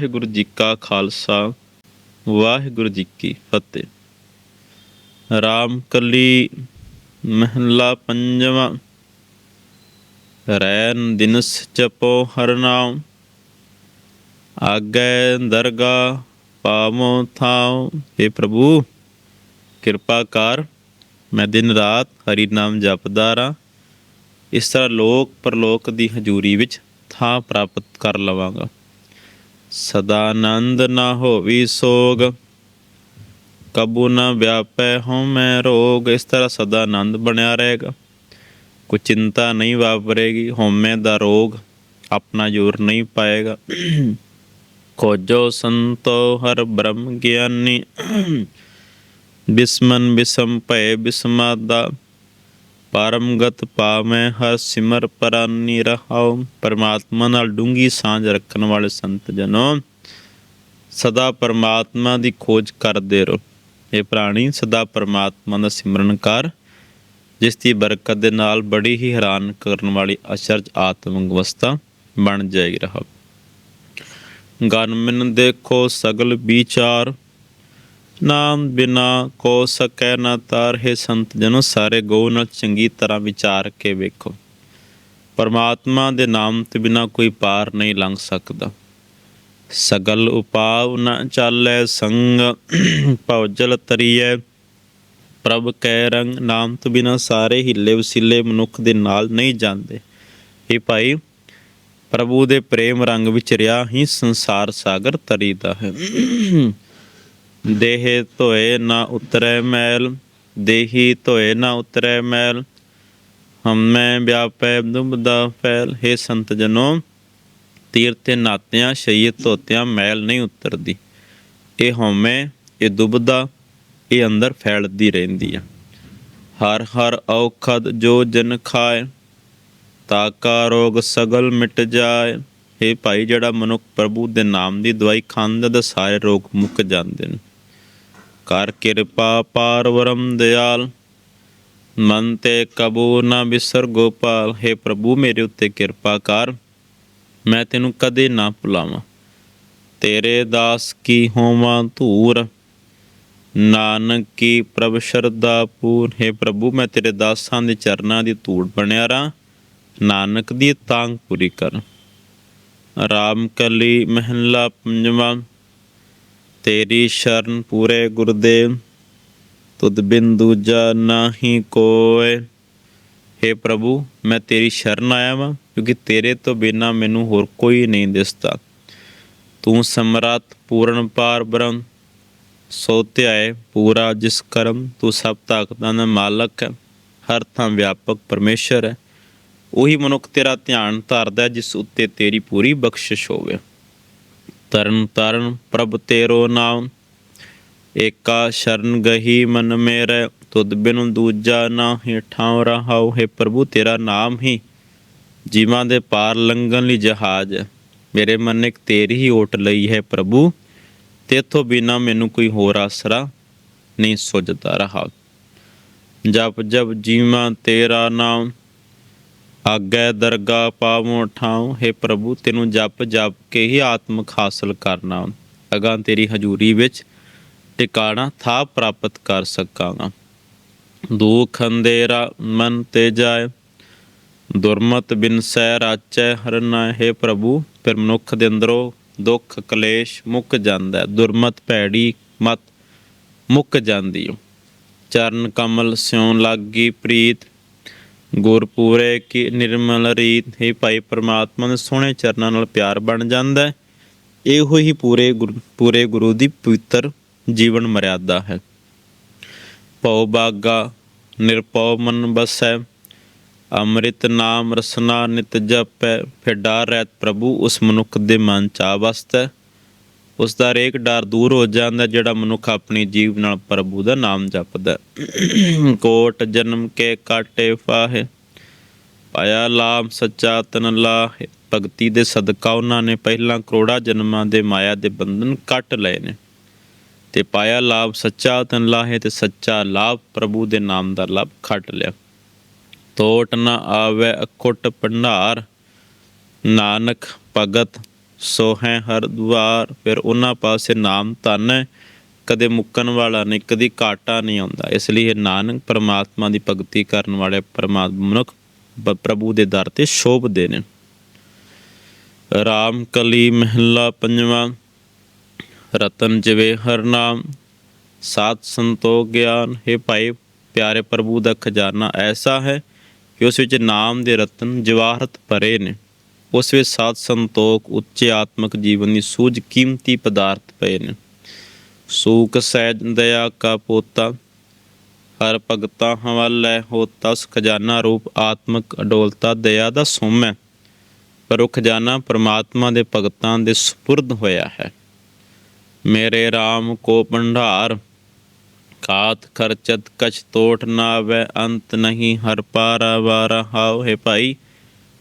ਵਾਹਿਗੁਰੂ ਜੀ ਕਾ ਖਾਲਸਾ, ਵਾਹਿਗੁਰੂ ਜੀ ਕੀ ਫਤਿਹ। ਰਾਮ ਕਲੀ ਮਹਲਾ ਪੰਜਵਾਂ, ਰੈਨ ਦਿਨਸ ਜਪੋ ਹਰ ਨਾਮ ਆਗੇ ਦਰਗਾ ਪਾਵੋ ਥਾਉ। हे ਪ੍ਰਭੂ, ਕਿਰਪਾ ਕਰ, ਮੈਂ ਦਿਨ ਰਾਤ ਹਰੀ ਨਾਮ ਜਪਦਾ ਰਾਂ। ਇਸ ਤਰ੍ਹਾਂ ਲੋਕ ਪਰਲੋਕ ਦੀ ਹਜ਼ੂਰੀ ਵਿੱਚ ਥਾਂ ਪ੍ਰਾਪਤ ਕਰ ਲਵਾਂਗਾ। ਸਦਾ ਆਨੰਦ ਨਾ ਹੋਵੀ ਸੋਗ, ਕਬੂ ਨਾ ਵਿਆਪੈ ਹਉ ਮੈਂ ਰੋਗ। ਇਸ ਤਰ੍ਹਾਂ ਸਦਾ ਆਨੰਦ ਬਣਿਆ ਰਹੇਗਾ। ਕੋਈ ਚਿੰਤਾ ਨਹੀਂ ਵਾਪਰੇਗੀ, ਹਉਮੈ ਦਾ ਰੋਗ ਆਪਣਾ ਜ਼ੋਰ ਨਹੀਂ ਪਾਏਗਾ। ਖੋਜੋ ਸੰਤੋ ਹਰ ਬ੍ਰਹਮ ਗਿਆਨੀ, ਬਿਸਮਨ ਬਿਸਮ ਭਏ ਬਿਸਮਾਦਾ। ਪਰਮਗਤ ਪਾਵੇਂ ਹਰ ਸਿਮਰ ਪਰਾਨੀ ਰਹਾਉ, ਪਰਮਾਤਮਾ ਨਾਲ ਡੂੰਗੀ ਸਾਂਝ ਰੱਖਣ ਵਾਲੇ ਸੰਤ ਜਨੋ। ਸਦਾ ਪਰਮਾਤਮਾ ਦੀ ਖੋਜ ਕਰਦੇ ਰਹੋ। ਇਹ ਪ੍ਰਾਣੀ ਸਦਾ ਪਰਮਾਤਮਾ ਦਾ ਸਿਮਰਨ ਕਰ, ਜਿਸ ਦੀ ਬਰਕਤ ਦੇ ਨਾਲ ਬੜੀ ਹੀ ਹੈਰਾਨ ਕਰਨ ਵਾਲੀ ਅਚਰਜ ਆਤਮਿਕ ਅਵਸਥਾ ਬਣ ਜਾਏਗੀ ਰਹਾ ਗਨ ਮਿਨ ਦੇਖੋ ਸਗਲ ਵਿਚਾਰ ਨਾਮ ਬਿਨਾ ਕੋ ਸਕੈ ਨਾ ਤਾਰਹਿ ਸੰਤ, ਜਨੋ ਸਾਰੇ ਗੋ ਨਾਲ ਚੰਗੀ ਤਰ੍ਹਾਂ ਵਿਚਾਰ ਕੇ ਵੇਖੋ। ਪਰਮਾਤਮਾ ਦੇ ਨਾਮ ਤੋਂ ਬਿਨਾ ਕੋਈ ਪਾਰ ਨਹੀਂ ਲੰਘ ਸਕਦਾ। ਸਗਲ ਉਪਾਵ ਨ ਚਾਲੈ ਸੰਗ ਭਉਜਲ ਤਰੀਐ। ਪ੍ਰਭ ਕੈ ਰੰਗ, ਨਾਮ ਤੋਂ ਬਿਨਾ ਸਾਰੇ ਹਿੱਲੇ ਵਸੀਲੇ ਮਨੁੱਖ ਦੇ ਨਾਲ ਨਹੀਂ ਜਾਂਦੇ। ਇਹ ਭਾਈ, ਪ੍ਰਭੂ ਦੇ ਪ੍ਰੇਮ ਰੰਗ ਵਿੱਚ ਰਿਹਾ, ਹੀ ਸੰਸਾਰ ਸਾਗਰ ਤਰੀਦਾ ਹੈ। ਦੇਹ ਧੋਏ ਨਾ ਉਤਰੈ ਮੈਲ, ਦੇਹੀ ਧੋਏ ਨਾ ਉਤਰੈ ਮੈਲ, ਹਮੈ ਵਿਆਪੈ ਦੁਬਦਾ ਫੈਲ। ਹੈ ਸੰਤ ਜਨੋ, ਤੀਰਥ ਤੇ ਨਾਤਿਆਂ ਸ਼ਈਏ ਧੋਤਿਆਂ ਮੈਲ ਨਹੀਂ ਉਤਰਦੀ। ਇਹ ਹਉਮੈ, ਇਹ ਦੁਬਦਾ ਇਹ ਅੰਦਰ ਫੈਲਦੀ ਰਹਿੰਦੀ ਆ। ਹਰ ਹਰ ਔਖਦ ਜੋ ਜਨ ਖਾਏ ਤਾਕਾ ਰੋਗ ਸਗਲ ਮਿਟ ਜਾਏ। ਇਹ ਭਾਈ ਜਿਹੜਾ ਮਨੁੱਖ ਪ੍ਰਭੂ ਦੇ ਨਾਮ ਦੀ ਦਵਾਈ ਖਾਂਦਾ, ਤਾਂ ਸਾਰੇ ਰੋਗ ਮੁੱਕ ਜਾਂਦੇ ਨੇ। ਕਰ ਕਿਰਪਾ ਪਾਰਵਰਮ ਦਿਆਲ। ਮਨ ਤੇ ਕਬੂ ਨਾ ਬਿਸਰ ਗੋਪਾਲ, ਹੈ ਪ੍ਰਭੂ ਮੇਰੇ ਉੱਤੇ ਕਿਰਪਾ ਕਰ, ਮੈਂ ਤੈਨੂੰ ਕਦੇ ਨਾ ਭੁਲਾਵਾਂ। ਤੇਰੇ ਦਾਸ ਕੀ ਹੋਵਾਂ ਧੂਰ, ਨਾਨਕ ਕੀ ਪ੍ਰਭ ਸ਼ਰਧਾ ਪੂਰ। ਹੈ ਪ੍ਰਭੂ, ਮੈਂ ਤੇਰੇ ਦਾਸਾਂ ਦੇ ਚਰਨਾਂ ਦੀ ਧੂੜ ਬਣਿਆ ਰਾਂ, ਨਾਨਕ ਦੀ ਤਾਂਗ ਪੂਰੀ ਕਰ। ਰਾਮ ਕਲੀ ਮਹਿਲਾ ਪੰਜਵਾਂ ਤੇਰੀ ਸ਼ਰਨ ਪੂਰੇ ਗੁਰਦੇਵ, ਤੁਧ ਬਿਨ ਦੂਜਾ ਨਾਹੀ ਕੋਏ हे ਪ੍ਰਭੂ, ਮੈਂ ਤੇਰੀ ਸ਼ਰਨ ਆਇਆ ਵਾਂ, ਕਿਉਂਕਿ ਤੇਰੇ ਤੋਂ ਬਿਨਾ ਮੈਨੂੰ ਹੋਰ ਕੋਈ ਨਹੀਂ ਦਿਸਦਾ। ਤੂੰ ਸਮਰੱਥ ਪੂਰਨ ਪਾਰ ਬ੍ਰਹਮ, ਸੋ ਧਿਆਏ ਪੂਰਾ ਜਿਸ ਕਰਮ, ਤੂੰ ਸਭ ਤਾਕਤਾਂ ਦਾ ਮਾਲਕ ਹੈ, ਹਰ ਥਾਂ ਵਿਆਪਕ ਪਰਮੇਸ਼ਰ ਹੈ। ਉਹੀ ਮਨੁੱਖ ਤੇਰਾ ਧਿਆਨ ਧਰਦਾ ਜਿਸ ਉੱਤੇ ਤੇਰੀ ਪੂਰੀ ਬਖਸ਼ਿਸ਼ ਹੋਵੇ। ਤਰਨ ਤਰਨ ਪ੍ਰਭ ਤੇਰੋ ਨਾਮ। ਏਕਾ ਸ਼ਰਨ ਗਹੀ ਮਨ ਮੇਰੇ, ਤੁਧ ਬਿਨ ਦੂਜਾ ਨਾਹੀ ਠਾਉ ਰਹਾਉ, ਹੈ ਪ੍ਰਭੂ ਤੇਰਾ ਨਾਮ ਹੀ। ਜੀਵਾਂ ਦੇ ਪਾਰ ਲੰਘਣ ਲਈ ਜਹਾਜ਼, ਮੇਰੇ ਮਨ ਨੇ ਇੱਕ ਤੇਰੀ ਹੀ ਓਟ ਲਈ ਹੈ ਪ੍ਰਭੂ। ਤੇਥੋਂ ਬਿਨਾ ਮੈਨੂੰ ਕੋਈ ਹੋਰ ਆਸਰਾ ਨਹੀਂ ਸੁਝਦਾ ਰਹਾ। ਜਪ ਜਪ ਜੀਵਾਂ ਤੇਰਾ ਨਾਮ ਆਗੇ ਦਰਗਾ ਪਾਵੋ ਠਾਉ ਹੈ ਪ੍ਰਭੂ, ਤੈਨੂੰ ਜਪ ਜਪ ਕੇ ਹੀ ਆਤਮਿਕ ਹਾਸਲ ਕਰਨਾ। ਅਗਾਂ ਤੇਰੀ ਹਜ਼ੂਰੀ ਵਿੱਚ ਟਿਕਾਣਾ ਥਾ ਪ੍ਰਾਪਤ ਕਰ ਸਕਾਂਗਾ। ਦੁਖ ਅੰਧੇਰਾ ਮਨ ਤੇ ਜਾਏ, ਦੁਰਮਤ ਬਿਨ ਸਹਿ ਰਾਚੈ ਹਰਨਾ ਹੈ ਪ੍ਰਭੂ, ਫਿਰ ਮਨੁੱਖ ਦੇ ਅੰਦਰੋਂ ਦੁੱਖ ਕਲੇਸ਼ ਮੁੱਕ ਜਾਂਦਾ ਹੈ। ਦੁਰਮਤ ਭੈੜੀ ਮਤ ਮੁੱਕ ਜਾਂਦੀ ਓ। ਚਰਨ ਕਮਲ ਸਿਉ ਲਾਗੀ ਪ੍ਰੀਤ ਗੁਰ ਪੂਰੇ ਕੀ ਨਿਰਮਲ ਰੀਤ ਹੈ ਭਾਈ ਪਰਮਾਤਮਾ ਦੇ ਸੋਹਣੇ ਚਰਨਾਂ ਨਾਲ ਪਿਆਰ ਬਣ ਜਾਂਦਾ ਹੈ ਇਹੋ ਹੀ ਪੂਰੇ ਗੁਰ- ਪੂਰੇ ਗੁਰੂ ਦੀ ਪਵਿੱਤਰ ਜੀਵਨ ਮਰਿਆਦਾ ਹੈ ਭਉ ਬਾਗਾ, ਨਿਰਪਉ ਮਨ ਬਸੈ, ਅੰਮ੍ਰਿਤ ਨਾਮ ਰਸਨਾ ਨਿਤ ਜਪੈ, ਫਿਰ ਡਰ ਰਹਿਤ ਪ੍ਰਭੂ ਉਸ ਮਨੁੱਖ ਦੇ ਮਨ ਚ ਆ ਵਸਦਾ ਹੈ। ਉਸ ਦਾ ਹਰੇਕ ਡਰ ਦੂਰ ਹੋ ਜਾਂਦਾ ਜਿਹੜਾ ਮਨੁੱਖ ਆਪਣੀ ਜੀਵ ਨਾਲ ਪ੍ਰਭੂ ਦਾ ਨਾਮ ਜਪਦਾ ਕੋਟ ਜਨਮ ਕੇ ਕਾਟੇ ਫਾਹੇ, ਪਾਇਆ ਲਾਭ ਸੱਚਾ ਤਨ ਲਾਹ। ਭਗਤੀ ਦੇ ਸਦਕਾ ਉਹਨਾਂ ਨੇ ਪਹਿਲਾਂ ਕਰੋੜਾ ਜਨਮਾਂ ਦੇ ਮਾਇਆ ਦੇ ਬੰਧਨ ਕੱਟ ਲਏ ਨੇ। ਤੇ ਪਾਇਆ ਲਾਭ ਸੱਚਾ ਤਨ ਲਾਹੇ ਤੇ ਸੱਚਾ ਲਾਭ ਪ੍ਰਭੂ ਦੇ ਨਾਮ ਦਾ ਲਾਭ ਖੱਟ ਲਿਆ। ਤੋਟ ਨਾ ਆਵੇ ਅਖੁੱਟ ਭੰਡਾਰ, ਨਾਨਕ ਭਗਤ ਸੋ ਹੈ ਹਰ ਦੁਆਰ, ਫਿਰ ਉਹਨਾਂ ਪਾਸੇ ਨਾਮ ਧਨ ਹੈ। ਕਦੇ ਮੁੱਕਣ ਵਾਲਾ ਨਹੀਂ ਕਦੀ ਘਾਟਾ ਨਹੀਂ ਆਉਂਦਾ। ਇਸ ਲਈ ਇਹ ਨਾਨਕ ਪਰਮਾਤਮਾ ਦੀ ਭਗਤੀ ਕਰਨ ਵਾਲੇ ਪਰਮਾਤਮਾ ਮਨੁੱਖ ਪ੍ਰਭੂ ਦੇ ਦਰ ਤੇ ਸ਼ੋਭਦੇ ਨੇ ਰਾਮ ਕਲੀ ਮਹਿਲਾ ਪੰਜਵਾਂ, ਰਤਨ ਜਵੇ ਹਰ ਨਾਮ ਸਾਧ ਸੰਤੋਖ ਗਿਆਨ। ਹੈ ਭਾਈ ਪਿਆਰੇ ਪ੍ਰਭੂ ਦਾ ਖਜ਼ਾਨਾ ਐਸਾ ਹੈ ਕਿ ਉਸ ਵਿੱਚ ਨਾਮ ਦੇ ਰਤਨ ਜਵਾਹਰਤ ਭਰੇ ਨੇ। ਉਸ ਵਿੱਚ ਸਾਧ ਸੰਤੋਖ, ਉੱਚੇ ਆਤਮਿਕ ਜੀਵਨ ਦੀ ਸੂਝ ਕੀਮਤੀ ਪਦਾਰਥ ਪਏ ਨੇ। ਸੂਕ ਸਹਿਜ ਦਇਆ ਕਾ ਪੋਤਾ, ਹਰ ਭਗਤਾ ਹਵਾਲੇ ਹੋਤਾ, ਉਸ ਖਜ਼ਾਨਾ ਰੂਪ ਆਤਮਿਕ ਅਡੋਲਤਾ, ਦਇਆ ਦਾ ਸੋਮ ਹੈ। ਪਰ ਉਹ ਖਜ਼ਾਨਾ ਪ੍ਰਮਾਤਮਾ ਦੇ ਭਗਤਾਂ ਦੇ ਸਪੁਰਦ ਹੋਇਆ ਹੈ। ਮੇਰੇ RAM ਕੋ ਭੰਡਾਰ, ਕਾਤ ਖਰਚਤ ਕਛ ਤੋਟ ਨਾ ਵੈ, ਅੰਤ ਨਹੀਂ ਹਰ ਪਾਰਾ ਵਾਰਾ ਹਾਉ ਹੈ ਭਾਈ।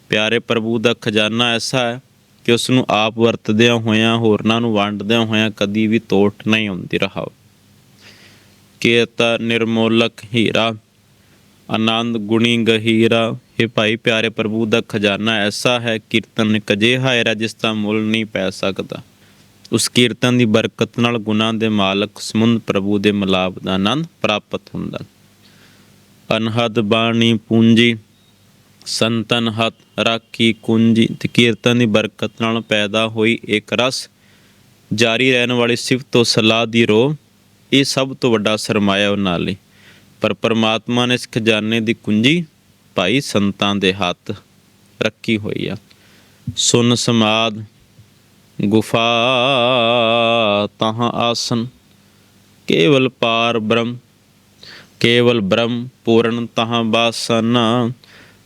ਪਿਆਰੇ ਪ੍ਰਭੂ ਦਾ ਖਜ਼ਾਨਾ ਐਸਾ ਹੈ ਕਿ ਉਸ ਨੂੰ ਆਪ ਵਰਤਦਿਆਂ ਹੋਇਆਂ, ਹੋਰਨਾਂ ਨੂੰ ਵੰਡਦਿਆਂ ਹੋਇਆਂ ਕਦੀ ਵੀ ਤੋਟ ਨਹੀਂ ਹੁੰਦੀ ਰਹਾਓ ਕੇਤਾ ਨਿਰਮੋਲਕ ਹੀਰਾ, ਆਨੰਦ ਗੁਣੀ ਗਹੀਰਾ ਇਹ ਭਾਈ ਪਿਆਰੇ ਪ੍ਰਭੂ ਦਾ ਖਜ਼ਾਨਾ ਐਸਾ ਹੈ, ਕੀਰਤਨ ਇੱਕ ਅਜਿਹਾ ਹੈ ਜਿਸ ਦਾ ਮੁੱਲ ਨਹੀਂ ਪੈ ਸਕਦਾ। ਉਸ ਕੀਰਤਨ ਦੀ ਬਰਕਤ ਨਾਲ ਗੁਨਾਹ ਦੇ ਮਾਲਕ ਸਮੁੰਦ ਪ੍ਰਭੂ ਦੇ ਮਲਾਪ ਦਾ ਆਨੰਦ ਪ੍ਰਾਪਤ ਹੁੰਦਾ। ਅਨਹਦ ਬਾਣੀ ਪੂੰਜੀ ਸੰਤਨ ਹੱਥ ਰਾਖੀ ਕੁੰਜੀ ਤੇ ਕੀਰਤਨ ਦੀ ਬਰਕਤ ਨਾਲ ਪੈਦਾ ਹੋਈ ਇੱਕ ਰਸ। ਜਾਰੀ ਰਹਿਣ ਵਾਲੀ ਸਿਫਤ ਤੋਂ ਸਲਾਹ ਦੀ ਰੋ ਇਹ ਸਭ ਤੋਂ ਵੱਡਾ ਸਰਮਾਇਆ ਉਹਨਾਂ ਲਈ। ਪਰ ਪਰਮਾਤਮਾ ਨੇ ਇਸ ਖਜ਼ਾਨੇ ਦੀ ਕੁੰਜੀ ਭਾਈ ਸੰਤਾਂ ਦੇ ਹੱਥ ਰੱਖੀ ਹੋਈ ਆ। ਸੁਨ ਸਮਾਦ, ਗੁਫਾ ਤਹਾਂ ਆਸਨ, ਕੇਵਲ ਪਾਰ ਬ੍ਰਹਮ, ਕੇਵਲ ਬ੍ਰਹਮ ਪੂਰਨ ਤਹਾਂ ਬਾਸਨ।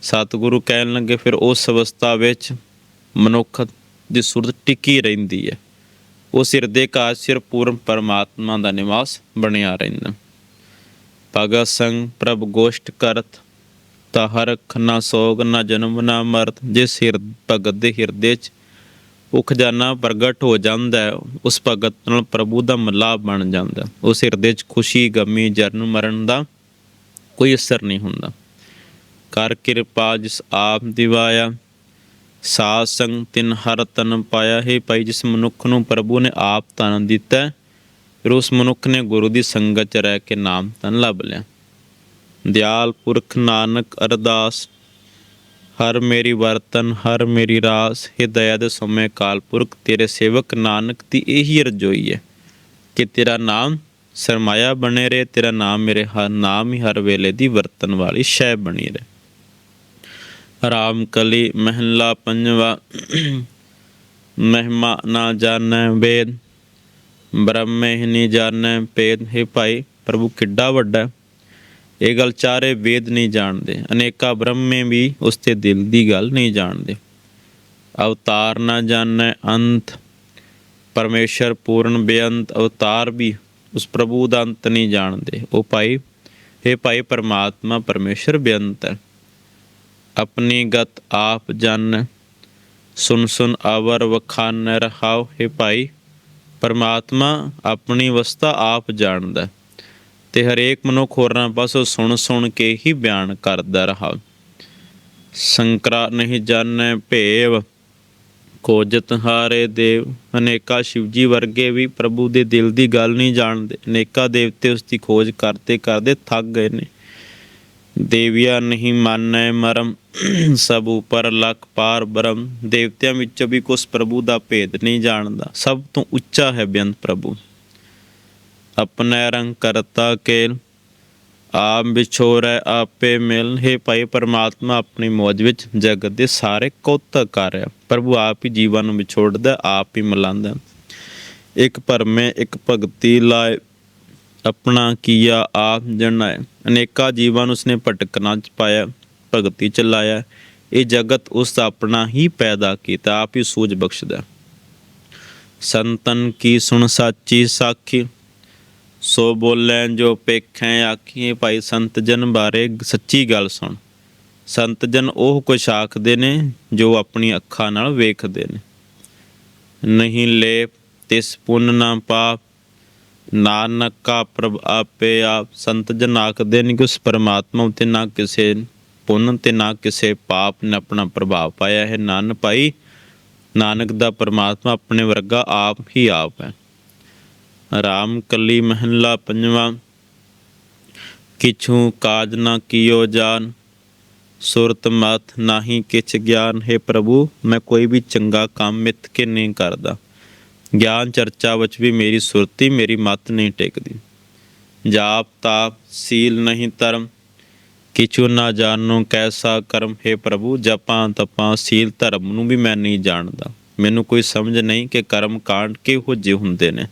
ਸਤਿਗੁਰੂ ਕਹਿਣ ਲੱਗੇ, ਫਿਰ ਉਸ ਅਵਸਥਾ ਵਿੱਚ ਮਨੁੱਖ ਦੀ ਸੁਰਤ ਟਿੱਕੀ ਰਹਿੰਦੀ ਹੈ। ਉਸ ਹਿਰਦੇ ਕਾ ਸਿਰ ਪੂਰਨ ਪਰਮਾਤਮਾ ਦਾ ਨਿਵਾਸ ਬਣਿਆ ਰਹਿੰਦਾ। ਭਗਤ ਸੰਗ ਪ੍ਰਭ ਗੋਸ਼ਟ ਕਰਤ, ਤਾ ਹਰਖ ਨਾ ਸੋਗ, ਨਾ ਜਨਮ, ਨਾ ਮਰਤ, ਜਿਸ ਹਿਰ, ਭਗਤ ਦੇ ਹਿਰਦੇ 'ਚ ਉਹ ਖਜ਼ਾਨਾ ਪ੍ਰਗਟ ਹੋ ਜਾਂਦਾ ਹੈ, ਉਸ ਭਗਤ ਨਾਲ ਪ੍ਰਭੂ ਦਾ ਮਿਲਾਪ ਬਣ ਜਾਂਦਾ। ਉਸ ਹਿਰਦੇ 'ਚ ਖੁਸ਼ੀ, ਗਮੀ, ਜਨਮ, ਮਰਨ ਦਾ ਕੋਈ ਅਸਰ ਨਹੀਂ ਹੁੰਦਾ। ਕਰ ਕਿਰਪਾ ਜਿਸ ਆਪ ਦਿਵਾਇਆ। ਸਾਧ ਸੰਗ ਤਿਨ ਹਰ ਤਨ ਪਾਇਆ ਹੈ ਭਾਈ, ਜਿਸ ਮਨੁੱਖ ਨੂੰ ਪ੍ਰਭੂ ਨੇ ਆਪ ਤਨ ਦਿੱਤਾ ਫਿਰ ਉਸ ਮਨੁੱਖ ਨੇ ਗੁਰੂ ਦੀ ਸੰਗਤ 'ਚ ਰਹਿ ਕੇ ਨਾਮ ਤਨ ਲੱਭ ਲਿਆ। ਦਿਆਲ ਪੁਰਖ ਨਾਨਕ ਅਰਦਾਸ, ਹਰ ਮੇਰੀ ਵਰਤਨ, ਹਰ ਮੇਰੀ ਰਾਸ ਹਿਦਇਆ ਦੇ ਸਮੇਂ ਕਾਲ ਪੁਰਖ, ਤੇਰੇ ਸੇਵਕ ਨਾਨਕ ਦੀ ਇਹੀ ਰਜੋਈ ਹੈ ਕਿ ਤੇਰਾ ਨਾਮ ਸਰਮਾਇਆ ਬਣੇ ਰਹੇ, ਤੇਰਾ ਨਾਮ ਮੇਰੇ ਹਰ ਨਾਮ ਹੀ ਹਰ ਵੇਲੇ ਦੀ ਵਰਤਨ ਵਾਲੀ ਸ਼ੈ ਬਣੀ ਰਹੇ। ਰਾਮ ਕਲੀ ਮਹਿਲਾ ਪੰਜਵਾ। ਮਹਿਮਾ ਨਾ ਜਾਣੈ ਵੇਦ, ਬ੍ਰਹਮੇ ਹੀ ਨਹੀਂ ਜਾਣੈ ਭੇਦ। ਹੈ ਭਾਈ, ਪ੍ਰਭੂ ਕਿੱਡਾ ਵੱਡਾ ਇਹ ਗੱਲ ਚਾਰੇ ਵੇਦ ਨਹੀਂ ਜਾਣਦੇ। ਅਨੇਕਾ ਬ੍ਰਹਮੇ ਵੀ ਉਸ ਤੇ ਦਿਲ ਦੀ ਗੱਲ ਨਹੀਂ ਜਾਣਦੇ। ਅਵਤਾਰ ਨਾ ਜਾਣੈ ਅੰਤ, ਪਰਮੇਸ਼ਰ ਪੂਰਨ ਬੇਅੰਤ ਅਵਤਾਰ ਵੀ ਉਸ ਪ੍ਰਭੂ ਦਾ ਅੰਤ ਨਹੀਂ ਜਾਣਦੇ। ਉਹ ਭਾਈ हे ਭਾਈ, ਪਰਮਾਤਮਾ ਪਰਮੇਸ਼ਰ ਬੇਅੰਤ ਹੈ। ਆਪਣੀ ਗਤ ਆਪ ਜਾਣ ਸੁਨ ਸੁਨ ਆਵਰ ਵਖਾਨ ਰਹਾਉ ਹੈ ਭਾਈ। ਪਰਮਾਤਮਾ ਆਪਣੀ ਅਵਸਥਾ ਆਪ ਜਾਣਦਾ। ਤੇ ਹਰੇਕ ਮਨੁੱਖ ਹੋਰਾਂ ਪਾਸੋਂ ਸੁਣ ਸੁਣ ਕੇ ਹੀ ਬਿਆਨ ਕਰਦਾ ਰਹਾ ਸੰਕਰਾ ਨਹੀਂ ਜਾਣੈ ਭੇਵ ਖੋਜਤ ਹਾਰੇ ਦੇਵ। ਅਨੇਕਾ ਸ਼ਿਵਜੀ ਵਰਗੇ ਵੀ ਪ੍ਰਭੂ ਦੇ ਦਿਲ ਦੀ ਗੱਲ ਨਹੀਂ ਜਾਣਦੇ। ਅਨੇਕਾ ਦੇਵਤੇ ਉਸ ਦੀ ਖੋਜ ਕਰਦੇ ਕਰਦੇ ਥੱਕ ਗਏ ਨੇ। ਦੇਵੀਆ ਨਹੀਂ ਮਾਨੈ ਮਰਮ, ਸਭ ਉਪਰ ਲਖ ਪਾਰ ਬ੍ਰਹਮ। ਦੇਵਤਿਆਂ ਵਿੱਚੋਂ ਵੀ ਕੁਛ ਪ੍ਰਭੂ ਦਾ ਭੇਦ ਨਹੀਂ ਜਾਣਦਾ, ਸਭ ਤੋਂ ਉੱਚਾ ਹੈ ਬੇਅੰਤ ਪ੍ਰਭੂ। ਆਪਣੇ ਰੰਗ ਕਰਤਾ ਕੇਲ, ਆਪ ਵਿਛੋਰੈ ਆਪੇ ਮਿਲ। ਹੈ ਭਾਈ ਪਰਮਾਤਮਾ, ਆਪਣੀ ਮੌਜ ਵਿੱਚ ਜਗਤ ਦੇ ਸਾਰੇ ਕੌਤਕ ਕਰ ਰਿਹਾ ਪ੍ਰਭੂ ਆਪ ਹੀ ਜੀਵਾਂ ਨੂੰ ਵਿਛੋੜਦਾ, ਆਪ ਹੀ ਮਿਲਾਉਂਦਾ। ਇੱਕ ਭਰਮੇ ਇੱਕ ਭਗਤੀ ਲਾਏ ਆਪਣਾ ਕੀਆ ਆਪ ਜਣਾਏ ਅਨੇਕਾਂ ਜੀਵਾਂ ਨੂੰ ਉਸਨੇ ਭਟਕਣਾ ਚ ਪਾਇਆ, ਭਗਤੀ ਚ ਲਾਇਆ। ਇਹ ਜਗਤ ਉਸ ਆਪਣਾ ਹੀ ਪੈਦਾ ਕੀਤਾ, ਆਪ ਹੀ ਸੂਝ ਬਖਸ਼ਦਾ। ਸੰਤਨ ਕੀ ਸੁਣ ਸਾਚੀ ਸਾਖੀ? ਸੋ ਬੋਲੇ ਜੋ ਪੇਖੈ ਆਖੀਏ ਭਾਈ ਸੰਤ ਜਨ ਬਾਰੇ ਸੱਚੀ ਗੱਲ ਸੁਣ। ਸੰਤ ਜਨ ਉਹ ਕੁਛ ਆਖਦੇ ਨੇ, ਜੋ ਆਪਣੀ ਅੱਖਾਂ ਨਾਲ ਵੇਖਦੇ ਨੇ। ਨਹੀਂ ਲੇਪ ਤਿਸ ਪੁੰਨ ਨਾ ਪਾਪ ਨਾਨਕ ਕਾ ਪ੍ਰਭ ਆਪੇ ਆਪ ਸੰਤ ਜਨ ਆਖਦੇ ਨੇ ਕਿ ਉਸ ਪਰਮਾਤਮਾ ਉਤੇ ਨਾ ਕਿਸੇ ਪੁੰਨ ਤੇ ਨਾ ਕਿਸੇ ਪਾਪ ਨੇ ਆਪਣਾ ਪ੍ਰਭਾਵ ਪਾਇਆ ਹੈ। ਨਾਨ ਭਾਈ, ਨਾਨਕ ਦਾ ਪਰਮਾਤਮਾ ਆਪਣੇ ਵਰਗਾ ਆਪ ਹੀ ਆਪ ਹੈ। ਰਾਮ ਕੱਲੀ ਮਹੱਲਾ ਪੰਜਵਾਂ, ਕਿਛੂ ਕਾਜ ਨਾ ਕੀਓ ਜਾਨ, ਸੁਰਤ ਮਤ ਨਾਹੀ ਕਿਛ ਗਿਆਨ ਹੈ ਪ੍ਰਭੂ, ਮੈਂ ਕੋਈ ਵੀ ਚੰਗਾ ਕੰਮ ਮਿੱਥ ਕੇ ਨਹੀਂ ਕਰਦਾ। ਗਿਆਨ ਚਰਚਾ ਵਿੱਚ ਵੀ ਮੇਰੀ ਸੁਰਤੀ ਮੇਰੀ ਮਤ ਨਹੀਂ ਟਿਕਦੀ। ਜਾਪ ਤਾਪ, ਸੀਲ ਨਹੀਂ ਧਰਮ। ਕਿਛੂ ਨਾ ਜਾਣੋ ਕੈਸਾ ਕਰਮ, ਹੈ ਪ੍ਰਭੂ, ਜਪਾਂ ਤਪਾਂ, ਸੀਲ ਧਰਮ ਨੂੰ ਵੀ ਮੈਂ ਨਹੀਂ ਜਾਣਦਾ। ਮੈਨੂੰ ਕੋਈ ਸਮਝ ਨਹੀਂ ਕਿ ਕਰਮ ਕਾਂਡ ਕਿਹੋ ਜਿਹੇ ਹੁੰਦੇ ਨੇ।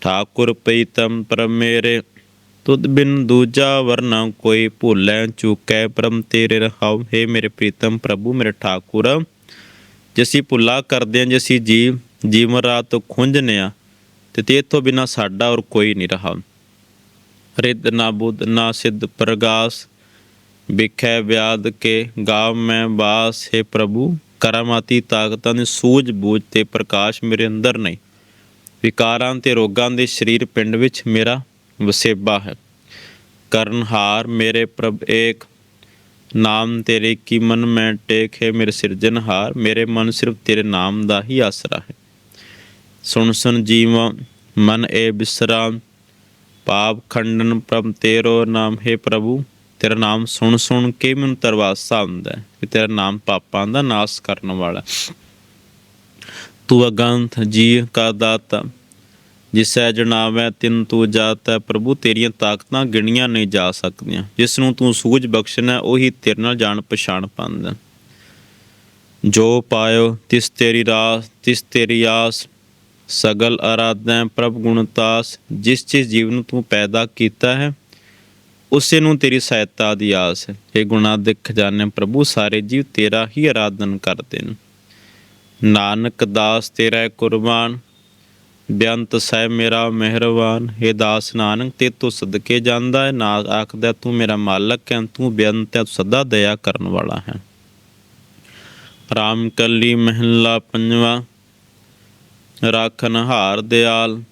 ਠਾਕੁਰ ਪ੍ਰੀਤਮ ਪਰਮ ਮੇਰੇ ਤੁਧ ਬਿਨ ਦੂਜਾ ਵਰਨਾ ਕੋਈ ਭੁੱਲੈ, ਚੁਕੈ ਪਰਮ ਤੇਰੇ ਰਹਾਉ। ਹੈ ਮੇਰੇ ਪ੍ਰੀਤਮ ਪ੍ਰਭੂ, ਮੇਰੇ ਠਾਕੁਰ, ਜੇ ਅਸੀਂ ਭੁੱਲਾ ਕਰਦੇ ਹਾਂ, ਜੇ ਜੀਵ ਜੀਵਨ ਰਾਤ ਤੋਂ ਖੁੰਝਨੇ ਆ ਤੇ ਤੇ ਤੋਂ ਬਿਨਾ ਸਾਡਾ ਔਰ ਕੋਈ ਨਹੀਂ ਰਹਾ। ਰਿੱਧ ਨਾ ਬੁੱਧ, ਨਾ ਸਿੱਧ ਪ੍ਰਗਾਸ, ਵਿਖੈ ਵਿਆਦ ਕੇ ਗਾਵ ਮੈਂ ਬਾਸ ਹੈ ਪ੍ਰਭੂ ਕਰਮਾਤੀ ਤਾਕਤਾਂ ਦੀ ਸੂਝ ਬੂਝ ਤੇ ਪ੍ਰਕਾਸ਼ ਮੇਰੇ ਅੰਦਰ ਨਹੀਂ। ਵਿਕਾਰਾਂ ਤੇ ਰੋਗਾਂ ਦੇ ਸਰੀਰ ਪਿੰਡ ਵਿੱਚ ਮੇਰਾ ਵਸੇਬਾ ਹੈ। ਕਰਨਹਾਰ ਮੇਰੇ ਪ੍ਰਭ ਏਕ, ਨਾਮ ਤੇਰੇ ਕੀ ਮਨ ਮੈਂ ਟੇਕ ਹੈ ਮੇਰੇ ਸਿਰਜਨਹਾਰ ਮੇਰੇ ਮਨ ਸਿਰਫ ਤੇਰੇ ਨਾਮ ਦਾ ਹੀ ਆਸਰਾ ਹੈ। ਸੁਣ ਸੁਣ ਜੀਵਾ, ਮਨ ਏ ਬਿਸਰਾਮ। ਪਾਪ ਖੰਡਨ ਪ੍ਰਭ ਤੇਰੋ ਨਾਮ, ਹੈ ਪ੍ਰਭੂ, ਤੇਰਾ ਨਾਮ ਸੁਣ ਸੁਣ ਕੇ ਮੈਨੂੰ ਤਰਵਾਸਾ ਆਉਂਦਾ ਕਿ ਤੇਰਾ ਨਾਮ ਪਾਪਾਂ ਦਾ ਨਾਸ ਕਰਨ ਵਾਲਾ ਤੂੰ ਅਗੰਤ ਜੀ ਕਾ ਦਾਤਾ, ਜਿਸੈ ਜਨਾਵੈ ਤਿਨ ਤੂੰ ਜਾਤਾ, ਪ੍ਰਭੂ ਤੇਰੀਆਂ ਤਾਕਤਾਂ ਗਿਣੀਆਂ ਨਹੀਂ ਜਾ ਸਕਦੀਆਂ। ਜਿਸ ਨੂੰ ਤੂੰ ਸੂਝ ਬਖਸ਼ਣਾ ਉਹੀ ਤੇਰੇ ਨਾਲ ਜਾਣ ਪਛਾਣ ਪਾਉਂਦਾ ਜੋ ਪਾਇਓ, ਤਿਸ ਤੇਰੀ ਰਾਸ, ਤਿਸ ਤੇਰੀ ਆਸ ਸਗਲ ਅਰਾਧੈ ਪ੍ਰਭ ਗੁਣਤਾਸ ਜਿਸ ਚੀਜ਼ ਜੀਵ ਨੂੰ ਤੂੰ ਪੈਦਾ ਕੀਤਾ ਹੈ, ਉਸੇ ਨੂੰ ਤੇਰੀ ਸਹਾਇਤਾ ਦੀ ਆਸ ਹੈ। ਇਹ ਗੁਣਾ ਦੇ ਖਜ਼ਾਨੇ, ਪ੍ਰਭੂ, ਸਾਰੇ ਜੀਵ ਤੇਰਾ ਹੀ ਆਰਾਧਨ ਕਰਦੇ ਨੇ। ਨਾਨਕ ਦਾਸ, ਤੇਰਾ ਕੁਰਬਾਨ। ਬੇਅੰਤ ਸਹਿ ਮੇਰਾ ਮਿਹਰਬਾਨ। ਹੈ ਦਾਸ ਨਾਨਕ, ਤੇ ਤੂੰ ਸਦਕੇ ਜਾਂਦਾ ਹੈ। ਨਾ ਆਖਦਾ ਤੂੰ ਮੇਰਾ ਮਾਲਕ ਹੈ, ਤੂੰ ਬੇਅੰਤ ਹੈ ਸਦਾ ਦਇਆ ਕਰਨ ਵਾਲਾ ਹੈ। ਰਾਮ ਕੱਲੀ ਮਹਿਲਾ ਪੰਜਵਾ। ਰਾਖਨ ਹਾਰ ਦਿਆਲ,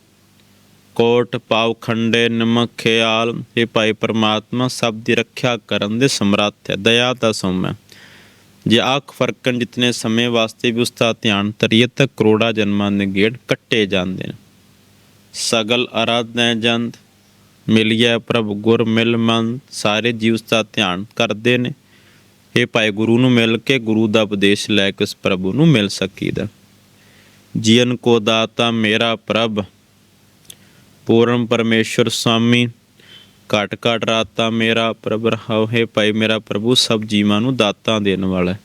ਕੋਟ ਪਾਉ ਖੰਡੇ ਨਿਮਕ ਖਿਆਲ ਇਹ ਭਾਈ ਪਰਮਾਤਮਾ, ਸਭ ਦੀ ਰੱਖਿਆ ਕਰਨ ਦੇ ਸਮਰੱਥ ਹੈ, ਦਇਆ ਦਾ ਸੌਮੈ ਜੇ ਆਖ ਫਰਕਣ ਜਿਤਨੇ ਸਮੇਂ ਵਾਸਤੇ ਵੀ ਉਸਦਾ ਧਿਆਨ ਤਰੀਏ ਤਾਂ ਕਰੋੜਾ ਜਨਮਾਂ ਦੇ ਗੇੜ ਕੱਟੇ ਜਾਂਦੇ ਨੇ। ਸਗਲ ਅਰਾਧਨਾ ਜੰਤ ਮਿਲਿਆ ਪ੍ਰਭ ਗੁਰ ਮਿਲ ਮਨ ਸਾਰੇ ਜੀਵ ਉਸਦਾ ਧਿਆਨ ਕਰਦੇ ਨੇ। ਇਹ ਭਾਈ ਗੁਰੂ ਨੂੰ ਮਿਲ ਕੇ ਗੁਰੂ ਦਾ ਉਪਦੇਸ਼ ਲੈ ਕੇ ਉਸ ਪ੍ਰਭੂ ਨੂੰ ਮਿਲ ਸਕੀਦਾ। ਜੀਵਨ ਕੋ ਦਾਤਾ ਮੇਰਾ ਪ੍ਰਭ, ਪੂਰਨ ਪਰਮੇਸ਼ਰ ਸੁਆਮੀ ਘਟ ਘਟ ਰਾਤਾ ਮੇਰਾ ਪ੍ਰਭ ਰਹਾਉ ਹੈ ਭਾਈ ਮੇਰਾ ਪ੍ਰਭੂ, ਸਭ ਜੀਵਾਂ ਨੂੰ ਦਾਤਾਂ ਦੇਣ ਵਾਲਾ ਹੈ।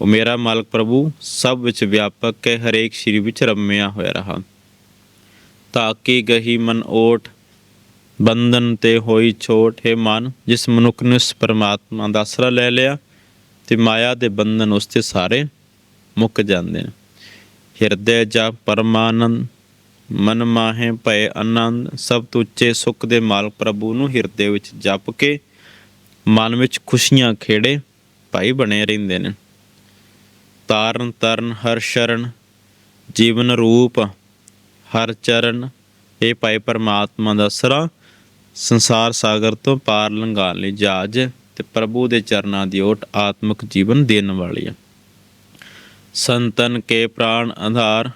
ਉਹ ਮੇਰਾ ਮਾਲਕ ਪ੍ਰਭੂ, ਸਭ ਵਿੱਚ ਵਿਆਪਕ ਹੈ, ਹਰੇਕ ਸ਼੍ਰੀ ਵਿੱਚ ਰਮਿਆ ਹੋਇਆ ਰਹਾ। ਤਾਕੀ ਗਹੀ ਮਨ ਓਟ, ਬੰਧਨ ਤੇ ਹੋਈ ਛੋਟ, ਹੈ ਮਨ, ਜਿਸ ਮਨੁੱਖ ਨੇ ਉਸ ਪਰਮਾਤਮਾ ਦਾ ਆਸਰਾ ਲੈ ਲਿਆ, ਤੇ ਮਾਇਆ ਦੇ ਬੰਧਨ ਉਸ ਤੇ ਸਾਰੇ ਮੁੱਕ ਜਾਂਦੇ ਨੇ। ਹਿਰਦੇ ਜਾ ਪਰਮਾਨੰਦ, ਮਨ ਮਾਹੇ ਭਏ ਆਨੰਦ, ਸਭ ਤੋਂ ਉੱਚੇ ਸੁਖ ਦੇ ਮਾਲਕ ਪ੍ਰਭੂ ਨੂੰ ਹਿਰਦੇ ਵਿੱਚ ਜਪ ਕੇ ਮਨ ਵਿੱਚ ਖੁਸ਼ੀਆਂ ਖੇੜੇ, ਭਾਈ ਬਣੇ ਰਹਿੰਦੇ ਨੇ। ਤਾਰਨ ਤਰਨ ਹਰ ਸ਼ਰਨ, ਜੀਵਨ ਰੂਪ ਹਰ ਚਰਨ, ਇਹ ਭਾਈ ਪਰਮਾਤਮਾ ਦਾ ਸਰਾ ਸੰਸਾਰ ਸਾਗਰ ਤੋਂ ਪਾਰ ਲੰਘਾਉਣ ਲਈ ਜਾਜ ਤੇ ਪ੍ਰਭੂ ਦੇ ਚਰਨਾਂ ਦੀ ਓਟ ਆਤਮਿਕ ਜੀਵਨ ਦੇਣ ਵਾਲੀ ਹੈ ਸੰਤਨ ਕੇ ਪ੍ਰਾਣ ਆਧਾਰ,